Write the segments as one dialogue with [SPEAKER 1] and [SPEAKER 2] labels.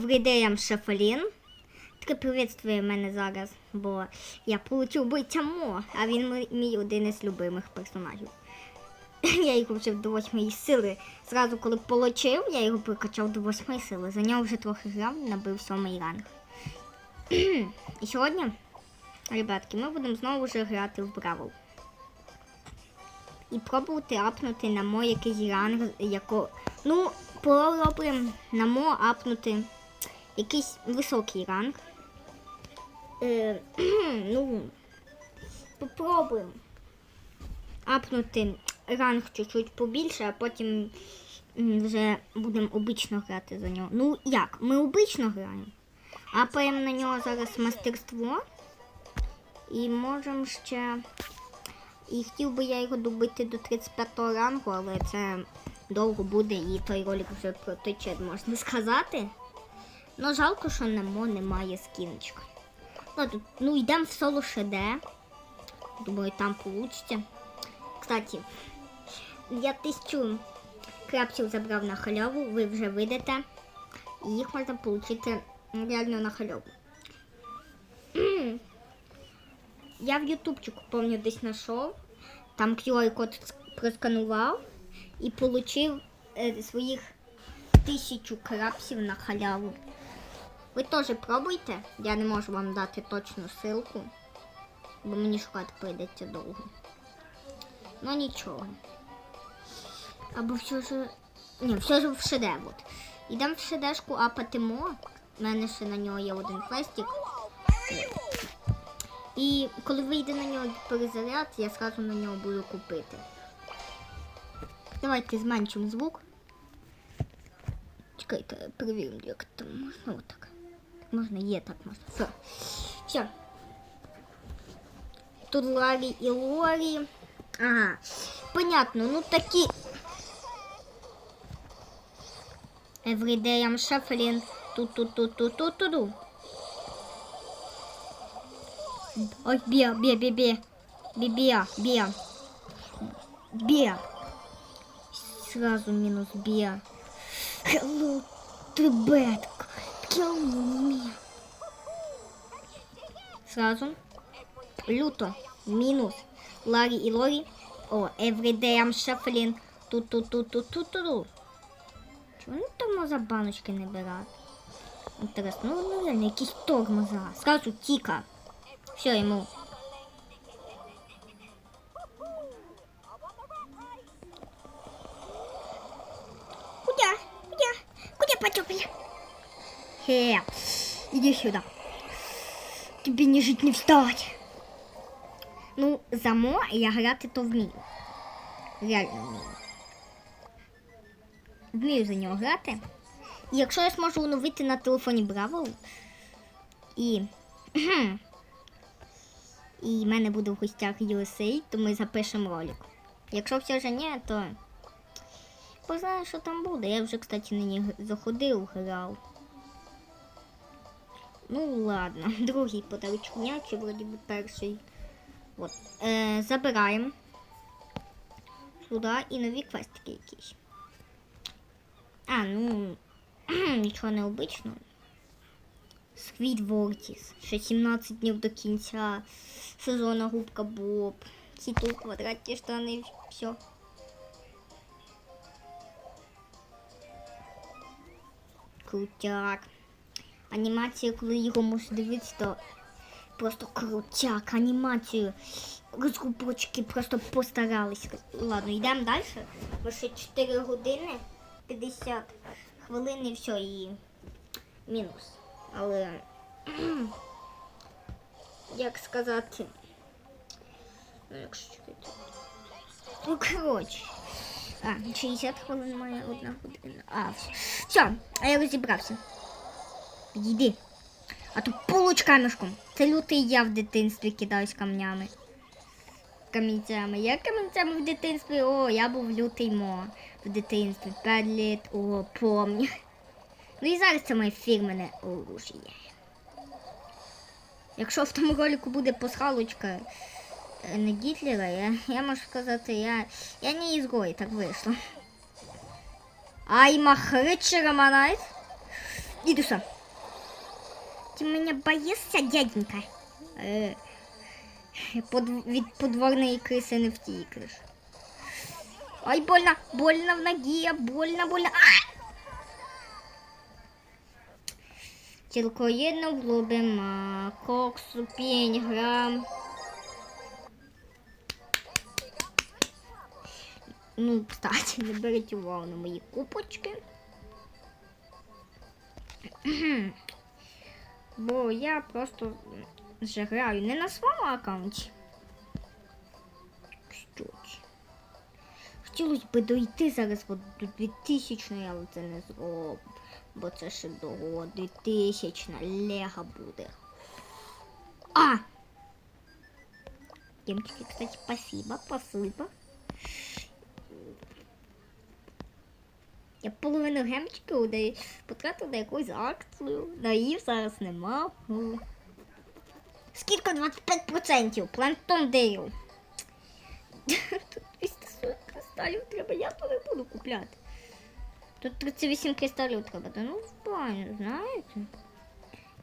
[SPEAKER 1] Врідеям Шефалін. Таке привітствує мене зараз, бо я получив Мо, а він мій- один із любимих персонажів. Я його вже до восьмої сили. Зразу, коли получив, я його прокачав до восьмої сили. За нього вже трохи грав, набив сьомий ранг. І сьогодні, ребятки, ми будемо знову вже грати в Бравл. І пробувати апнути на мо якийсь ранг, яко. Ну, попробуємо на мо апнути якийсь високий ранг. Е, ну, попробуємо апнути ранг чуть-чуть побільше, а потім вже будемо обично грати за нього. Ну як? Ми обично граємо. Апаємо на нього зараз мастерство. І можемо ще. І хотів би я його добити до 35 ранку, але це довго буде і той ролик вже протече, можна сказати. Ну, жалко, що на мо немає скіночка. Ну, ну йдемо в соло ШД. Думаю, там вийде. Кстати, я тисячу крапсів забрав на халяву, ви вже видите. І їх можна отримати реально на халяву. Я в ютубчику, помню, десь знайшов. Там QR-код просканував і отримав е, своїх тисячу крапсів на халяву. Ви теж пробуйте. Я не можу вам дати точну ссылку, бо мені шукати прийдеться довго. Ну нічого. Або все ж. Ні, все ж в ШД. От. Ідемо в ШДшку апатимо. У мене ще на нього є один квестик. І коли вийде на нього перезаряд, я зразу на нього буду купити. Давайте зменшимо звук. Чекайте, перевіримо, як там можна. Отак. Так можна, є, так можна. Все. Все. Тут Ларі і Лорі. Ага. Понятно, ну такі. Everyday I'm shuffling. Ту-ту-ту-ту-ту-ту-ту. Ой, бія, бія, бія, бія. Бія, бія. Бія. Сразу минус бия. Hello, ты bad. Me. Сразу. Люто. Минус. Ларі і Лорі. О, everyday I'm shuffling. Ту-ту-ту-ту-ту-ту. Чому вони тормоза баночки не беруть? Ну, ну реально, якісь тормоза. Сразу тіка. Все, йому. Хе, иди сюда. Тебе не жить, не встать. Ну, за мо я грати то вмію. Реально вмію. Вмію за нього грати. І якщо я зможу оновити на телефоні Браво і. І в мене буде в гостях USA, то ми запишемо ролик. Якщо все ж ні, то познаю, що там буде. Я вже, кстати, на ній заходив, грав. Ну ладно, другий подарочок м'ячі, вроді би перший. От. Е, забираємо сюди і нові квестики якісь. А, ну нічого необичного. Сквід Вортіс. Ще 17 днів до кінця сезону губка Боб. Кіту, квадратні штани, все. Крутяк. Анімація, коли його можеш дивитися, то просто крутяк. Анімацію. Розгубочки просто постарались. Ладно, йдемо далі. Бо ще 4 години 50 хвилин і все, і мінус. Але як сказати, ну, якщо. Ну, коротше. А, 60 хвилин має одна година. А. Все, а я розібрався. Підійди. А то получ камешком. Це лютий я в дитинстві кидаюсь камнями. Камінцями. Я камінцями в дитинстві. О, я був лютий мо в дитинстві. 5 літ. О, помню. Ну і зараз це моє фірменне оружие. Якщо в тому ролику буде пасхалочка е, не Гітлера, я, я можу сказати, я, я не ізгой, так вийшло. Ай, махричера манайт. Іди сам. Ти мене боїшся, дяденька? Е, под, від подворної криси не втікнеш. Ай, больно, больно в ноге, больно, больно. А! Цілковідно влюбима, коксу, пінь, грам. Ну, кстати, не беріть увагу на мої купочки. Бо я просто вже граю не на своєму аккаунті. Кстати. Хотілося б дойти зараз от до 2000 але це не зроблю. Бо це ще до 2000 лего буде. А! Демчики, кстати, спасибо, спасибо. Я половину гемчиків потратив на якусь акцію. На її зараз нема. Ну. Скільки 25%? Плантон Дейл. Тут 240 кристалів треба, я то не буду купляти. Тут 38 кристалів треба, та ну файно, знаєте.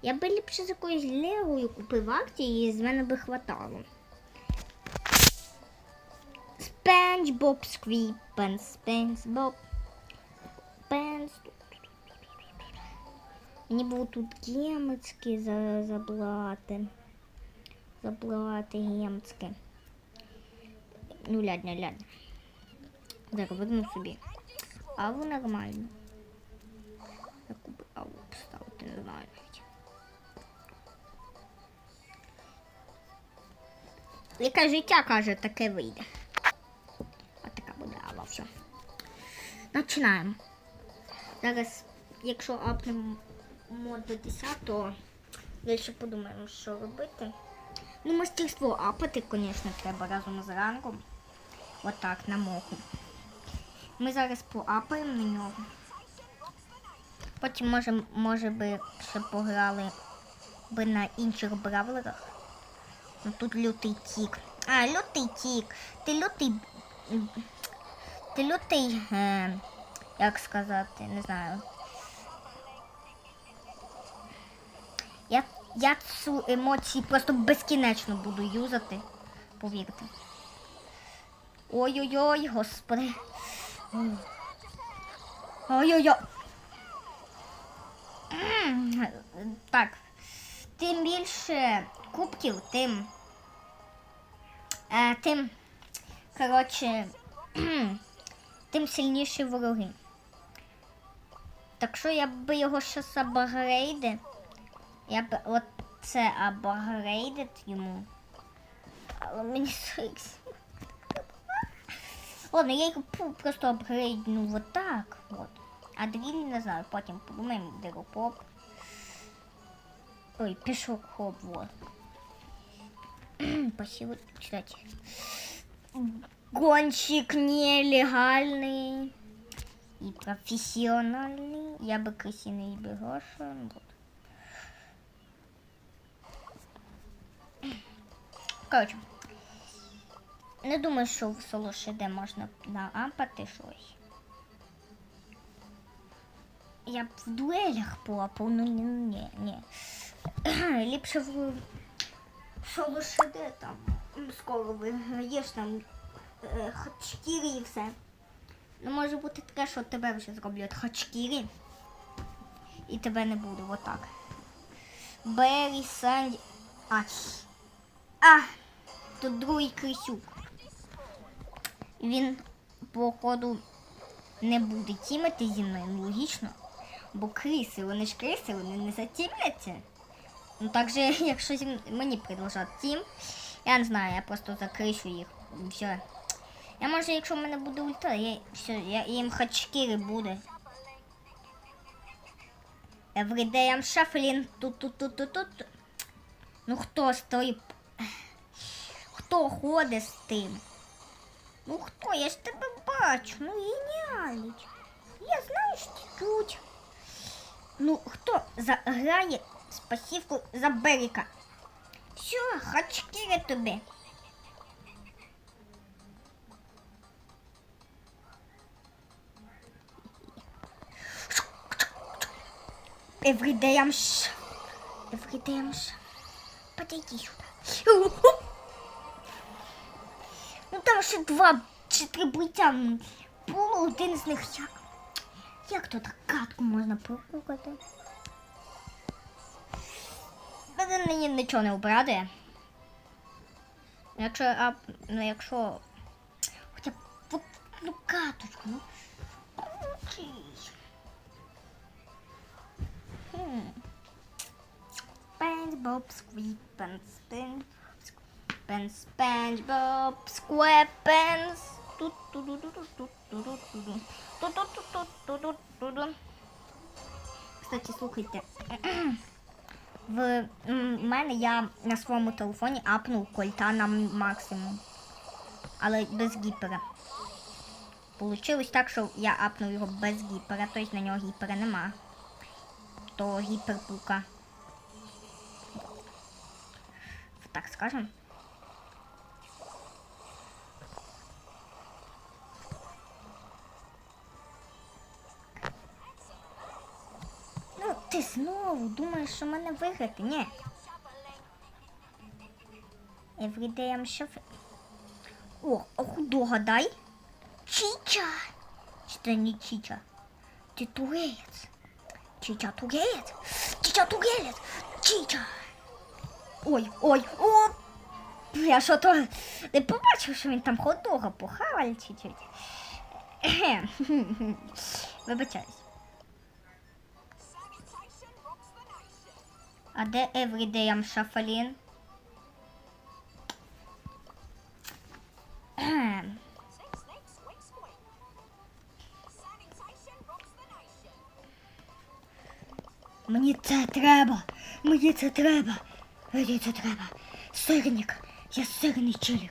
[SPEAKER 1] Я би ліпше з якоюсь левою купив акції і з мене би хватало. Спенч Боб Сквіпен, Спенч Боб. Мені було тут гемецькі за, заблати. Заблати гемецькі. Ну, ладно, ладно. Так, верну собі. Аву нормально. Яку би аву поставити, не знаю. Яке життя каже, таке вийде. А така буде ава, все. Починаємо. Зараз, якщо апнемо мод до 10, то далі подумаємо, що робити. Ну, мастерство апати, звісно, треба разом з рангом. Отак, на моху. Ми зараз поапаємо на нього. Потім, може, може би ще пограли би на інших бравлерах. Ну тут лютий тік. А, лютий тік. Ти лютий. Ти лютий. Е, як сказати, не знаю. Я, цю емоцію просто безкінечно буду юзати, повірте. Ой-ой-ой, господи. Ой-ой-ой. Так. Тим більше кубків, тим. Е, тим. Коротше. Тим сильніші вороги. Так що я би його щас абагрейди. Я б оце абагрейдит йому. Але мені секс. Ладно, я його пу- просто апгрейдну вот так. Вот. А дріль не знаю, потім подумаємо, диропоп. Ой, пішок хоп, вот. Спасибо, кстати. Гонщик нелегальный и профессиональный. Я бы крысиный и бегоша. Вот. Коротше, не думаю, що в солоші де можна наапати щось. Я б в дуелях поапав, ну ні, ні, ні. Ліпше в солоші де там скоро виграєш там е, хачкірі і все. Ну, може бути таке, що тебе вже зроблять хачкірі. І тебе не буде отак. Беррі, Санді. А. А! Тут другий крисюк. Він, походу, не буде тімити зі мною, логічно. Бо криси, вони ж криси, вони не затімляться. Ну так же, якщо мені продовжати тім, я не знаю, я просто закришу їх. Все. Я може, якщо в мене буде ульта, я все, я їм хачкіри буде. Everyday I'm shuffling. Тут, тут, тут, тут, тут. Ну хто стоїть? Хто ходить з тим? Ну хто? Я ж тебе бачу. Ну геніаліч. Я знаю, що тут. Ну хто заграє спасівку за Беріка? Все, хачкіри тобі. Sh... Everyday I'm sh... Сюди. Ну там ще два чи три буття було, один з них як. Як так катку можна прокукати? Мене мені нічого не обрадує. Якщо, а, ну якщо. Хоча б ну каточку, ну. Окей. Хм. SpongeBob SquarePants, SpongeBob SpongeBob SquarePants. Кстати, слухайте. В мене я на своєму телефоні апнув кольта на максимум. Але без гіпера. Получилось так, що я апнув його без гіпера, тобто на нього гіпера нема. То гіперпука. Так скажем. Ну, ти знову думаєш, що мене виграти? Ні. Everyday I'm shuffling. О, а худого дай. Чича. Чи це не Чича? Ти турець. Чича турець. Чича турець. Чича. Ой, ой, о! Я що то не побачив, що він там хот-дога похавав чуть-чуть. Вибачаюсь. А де Everyday? Ем. Мені це треба. Мені це треба. Це треба. Сирник. Я сирний. Тільки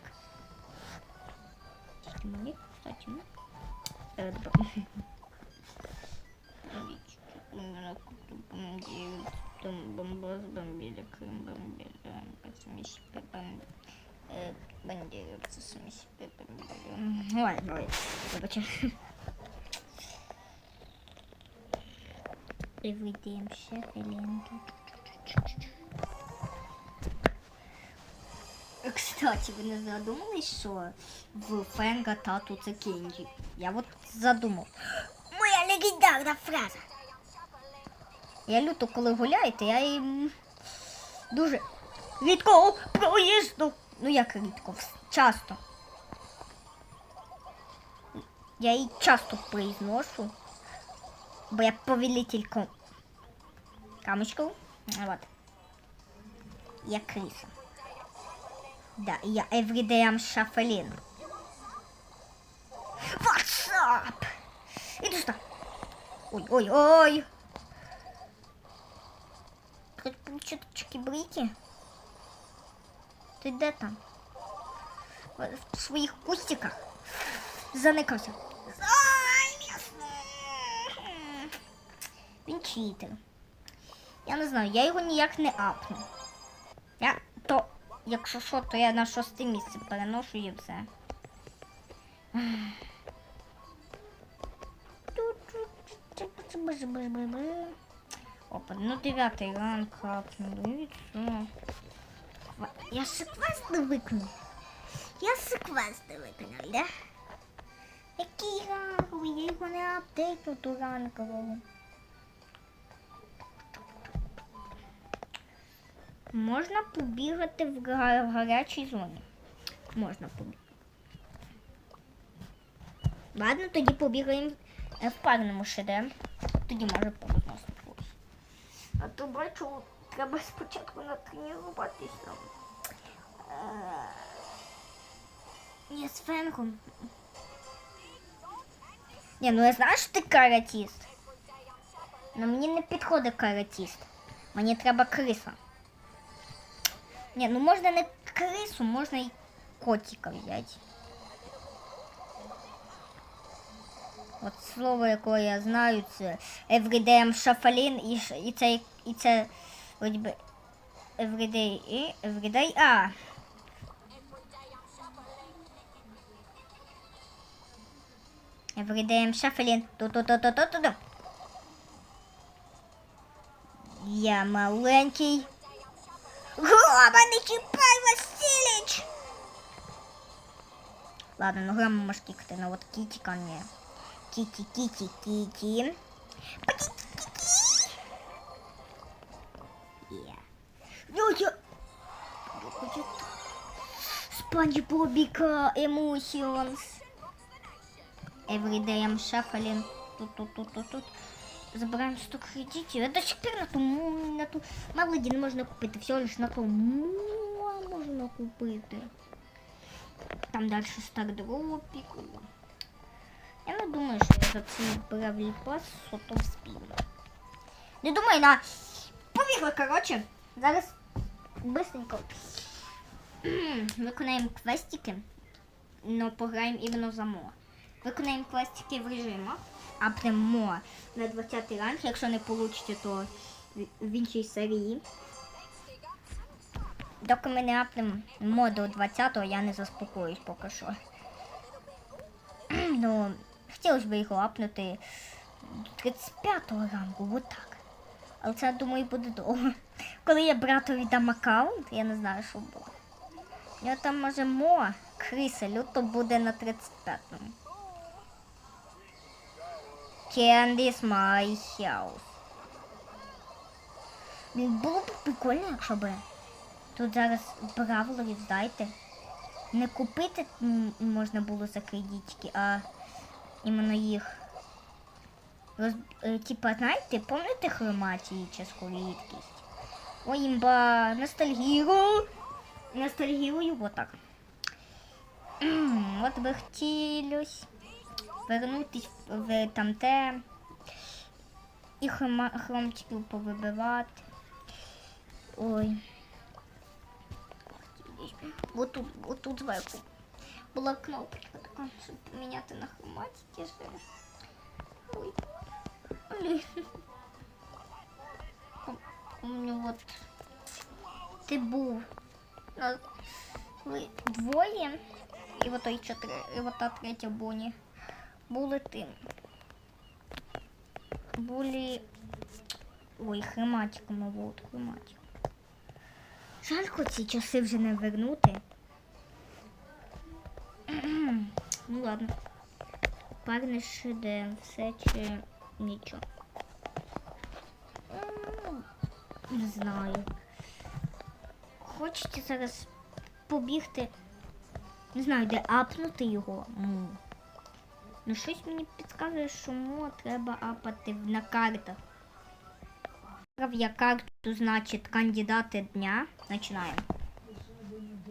[SPEAKER 1] мені, кстати, ну. Бомбоз бомбили, Крым бомбили, космический бомбили. Э, бомбили, космический бомбили. Ладно, ладно, вибачте. Everyday I'm Кстати, ви не задумались, що в Фенга тату це Кенджі? Я от задумав. Моя легендарна фраза. Я люто, коли гуляєте, я їм дуже рідко проїзду. Ну як рідко, часто. Я її часто произношу, бо я повелитель ком... камочков. Вот. Я криса. Да, я everyday I'm shuffling. What's up? Иди сюда. Ой, ой, ой. Чуточки брики. Ти де там? В своїх кустиках заникався. Ай, м'ясно. Він читер. Я не знаю, я його ніяк не апну. Якщо що, то я на шосте місце переношу і все. Опа, ну дев'ятий ранг апнули. і все. Я ще квест не виконав. Я ще квест не виконав, да? Який ранговий? Я його не апдейтну до рангового. Можна побігати в, гарячій зоні. Можна побігати. Ладно, тоді побігаємо е, в парному шеде. Тоді може повозносити когось. А то бачу, треба спочатку натренуватися. Е, Ні, з фенгом. Ні, ну я знаю, що ти каратіст. Но мені не підходить каратіст. Мені треба криса. Ні, ну можна не крису, можна і котика взяти. От слово, яке я знаю, це Everyday shuffling і, і це, і це би Everyday і Everyday, а. Everyday shuffling. Ту-ту-ту-ту-ту-ту. Я маленький. Грома, не чіпай, Василич! Ладно, ну грамма можешь кикать, но вот Кити ко мне. Кити, Кити, Кити. Я... Спанч Бобика Emotions. Everyday I'm shuffling. Тут, тут, тут, тут, тут. Забираем 100 кредитів. Это ж тепер на ту, на ту Мелоді не можна купити. Всього лиш на ту можна купити. Там далі стардропіку. Я не думаю, що я за цей бравлі пас сото вспію. Не думаю, на. Побігли, коротше. Зараз быстренько виконаємо квестики, но пограємо іменно за мо. Виконаємо квестики в режимах, а прямо на 20 й ранг, якщо не вийде, то в- іншій серії. Доки ми не апнемо мо до 20-го, я не заспокоюсь поки що. ну, хотілося б його апнути до 35-го рангу, отак. Але це, думаю, буде довго. Коли я братові дам аккаунт, я не знаю, що. У нього там може мо, криса, люто буде на 35-му. Candy's my house. Було б прикольно, якщо б тут зараз бравлерів, знаєте, не купити можна було за кредитки, а іменно їх. Роз... е, Типа, знаєте, пам'ятаєте хроматії часку рідкість? Ой, імба, ностальгірую. Ностальгірую, вот так. От би хотілось вернутись в тамте і хромчиків повибивати. Ой. Вот тут, вот тут зверху була кнопочка така, щоб поміняти на хроматики. Ой. Блін. Помню, от ти був двоє, і от той чотири, і от та третя буні. Були тим. Були. Ой, хрематиком, вот, хрематик. Жалько ці часи вже не вернути. ну ладно. Парне де все чи нічого. Не знаю. Хочете зараз побігти? Не знаю, де апнути його. Ну щось мені підказує, що му треба апати на картах. Я карту, значить, кандидати дня. Починаємо.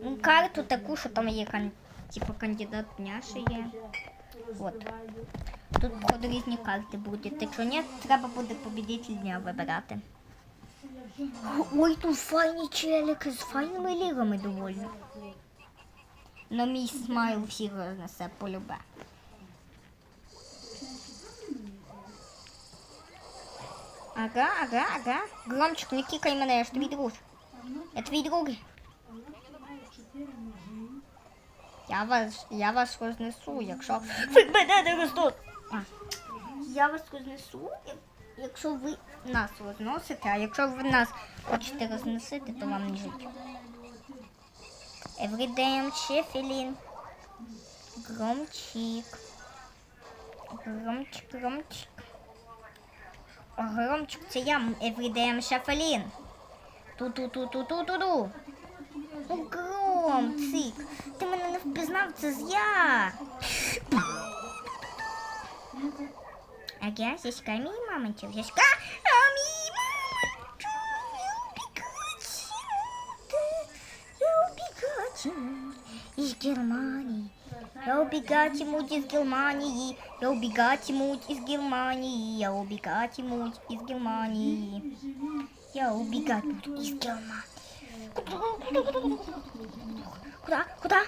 [SPEAKER 1] Ну, карту таку, що там є кан... типу кандидат дня ще є. От. Тут походу різні карти будуть. Якщо ні, треба буде побідитель дня вибирати. Ой, тут файні челики з файними лігами доволі. Но мій смайл всіх рознесе полюбе. Ага, ага, ага. Громчик, не кикай мене, я ж твій друг. Я твій друг. Я вас, я вас рознесу, якщо ви мене не розносите. А. Я вас рознесу, як- якщо ви нас розносите, а якщо ви нас хочете розносити, то вам не жить. Everyday shuffling. Громчик. Громчик, громчик. Громчик, це я, I'm shuffling. Ту-ту-ту-ту-ту-ту-ту. Ну, гром, цик. Ти мене не впізнав, це ж я. Ага, зіська мій мамонтів, зіська. А мій мамонтів, я убігати. Я убігати. Із Германії. Я убігатимуть із Германії. Я убігатимуть із Германії. Я убігатимуть із Германії. Я убігатимуть із Германії. Куда? Куда?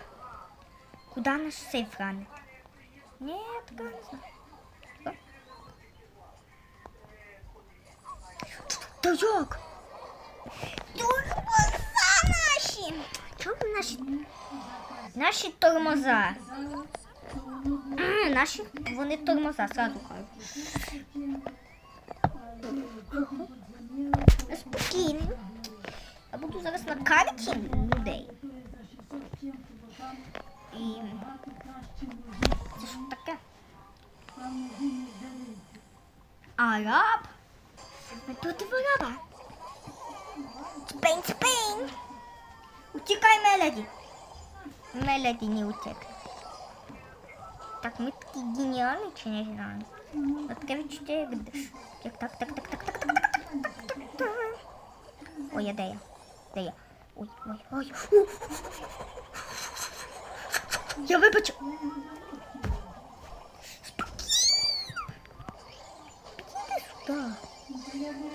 [SPEAKER 1] Куда наш сейф ранит? Нет, пока не знаю. Что? Да як? Тормоза наші! Чого ви наші? Наші тормоза. Наші, вони тормоза, сразу кажу. Спокійно. Я буду зараз на карті людей. І це що таке? Араб? Ми тут в араба. Спейн, спейн. Утікай, Мелоді. Мелоди не утек. Так, мы такие гениальные, че не знаю. Открыть четыре. Так, так, так, так, так, так, так, так. Ой, я даю. Даю. Ой, ой, ой. Я вибачу. Да.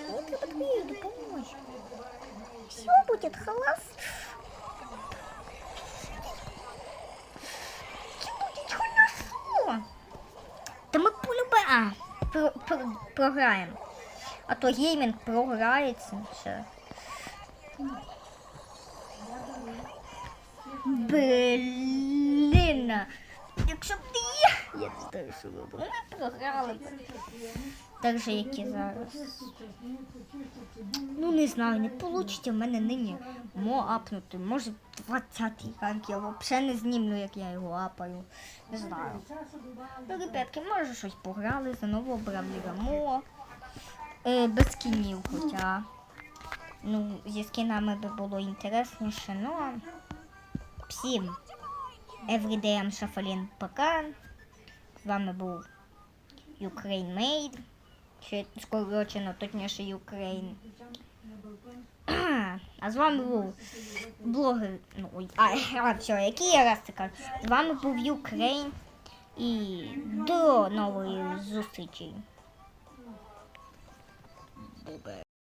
[SPEAKER 1] Вот я подъеду, помочь. Все будет халат. Програємо. А то геймінг програється Все. Блін. Якщо. Я. Ми програли. Так же, як і зараз. Ну, не знаю, не вийде в мене нині мо апнути. Може 20-й ранг я взагалі не знімлю, як я його апаю. Не знаю. Ну, ребятки, може щось пограли, заново обрав Мо. Е, без скінів, хоча. Ну, зі скінами би було інтересніше, ну всім. Everyday I'm Шафалін пока. З вами був Ukraine Made. Чи скорочено, точніше Ukraine. А з вами був блогер. Ну, ой, а, а все, який я раз це кажу. З вами був Ukraine. І до нової зустрічі.